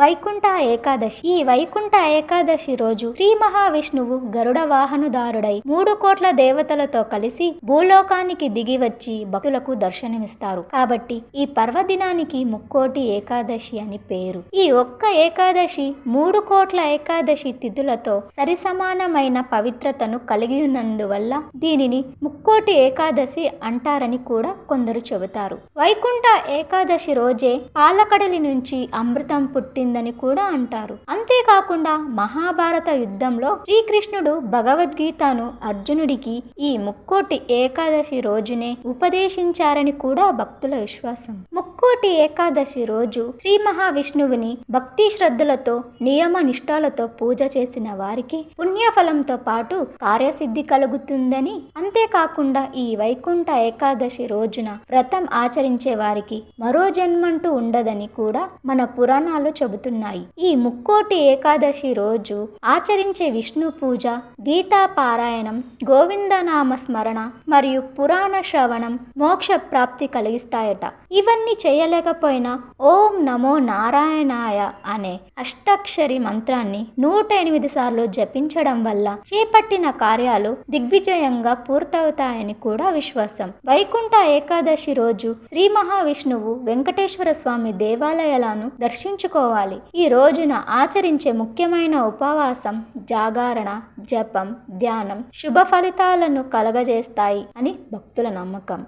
వైకుంఠ ఏకాదశి. ఈ వైకుంఠ ఏకాదశి రోజు శ్రీ మహావిష్ణువు గరుడ వాహనుదారుడై మూడు కోట్ల దేవతలతో కలిసి భూలోకానికి దిగి వచ్చి భక్తులకు దర్శనమిస్తారు. కాబట్టి ఈ పర్వదినానికి ముక్కోటి ఏకాదశి అని పేరు. ఈ ఒక్క ఏకాదశి మూడు కోట్ల ఏకాదశి తిథులతో సరిసమానమైన పవిత్రతను కలిగి ఉన్నందువల్ల దీనిని ముక్కోటి ఏకాదశి అంటారని కూడా కొందరు చెబుతారు. వైకుంఠ ఏకాదశి రోజే పాలకడలి నుంచి అమృతం చెందిందని కూడా అంటారు. అంతేకాకుండా మహాభారత యుద్ధంలో శ్రీకృష్ణుడు భగవద్గీతను అర్జునుడికి ఈ ముక్కోటి ఏకాదశి రోజునే ఉపదేశించారని కూడా భక్తుల విశ్వాసం. ముక్కోటి ఏకాదశి రోజు శ్రీ మహావిష్ణువుని భక్తి శ్రద్ధలతో నియమ నిష్ఠాలతో పూజ చేసిన వారికి పుణ్యఫలంతో పాటు కార్యసిద్ధి కలుగుతుందని అంతేకాకుండా ఈ వైకుంఠ ఏకాదశి రోజున వ్రతం ఆచరించే వారికి మరో జన్మంటూ ఉండదని కూడా మన పురాణాలు చెబుతున్నాయి ఈ ముక్కోటి ఏకాదశి రోజు ఆచరించే విష్ణు పూజ గీతా పారాయణం గోవిందనామ స్మరణ మరియు పురాణ శ్రవణం మోక్ష ప్రాప్తి కలిగిస్తాయట. ఇవన్నీ చేయలేకపోయినా ఓం నమో నారాయణాయ అనే అష్టాక్షరి మంత్రాన్ని నూట ఎనిమిది సార్లు జపించడం వల్ల చేపట్టిన కార్యాలు దిగ్విజయంగా పూర్తవుతాయని కూడా విశ్వాసం. వైకుంఠ ఏకాదశి రోజు శ్రీ మహావిష్ణువు వెంకటేశ్వర స్వామి దేవాలయాలను దర్శించుకోవాలి. ఈ రోజున ఆచరించే ముఖ్యమైన ఉపవాసం జాగారణ జపం ధ్యానం శుభ ఫలితాలను కలగజేస్తాయి అని భక్తుల నమ్మకం.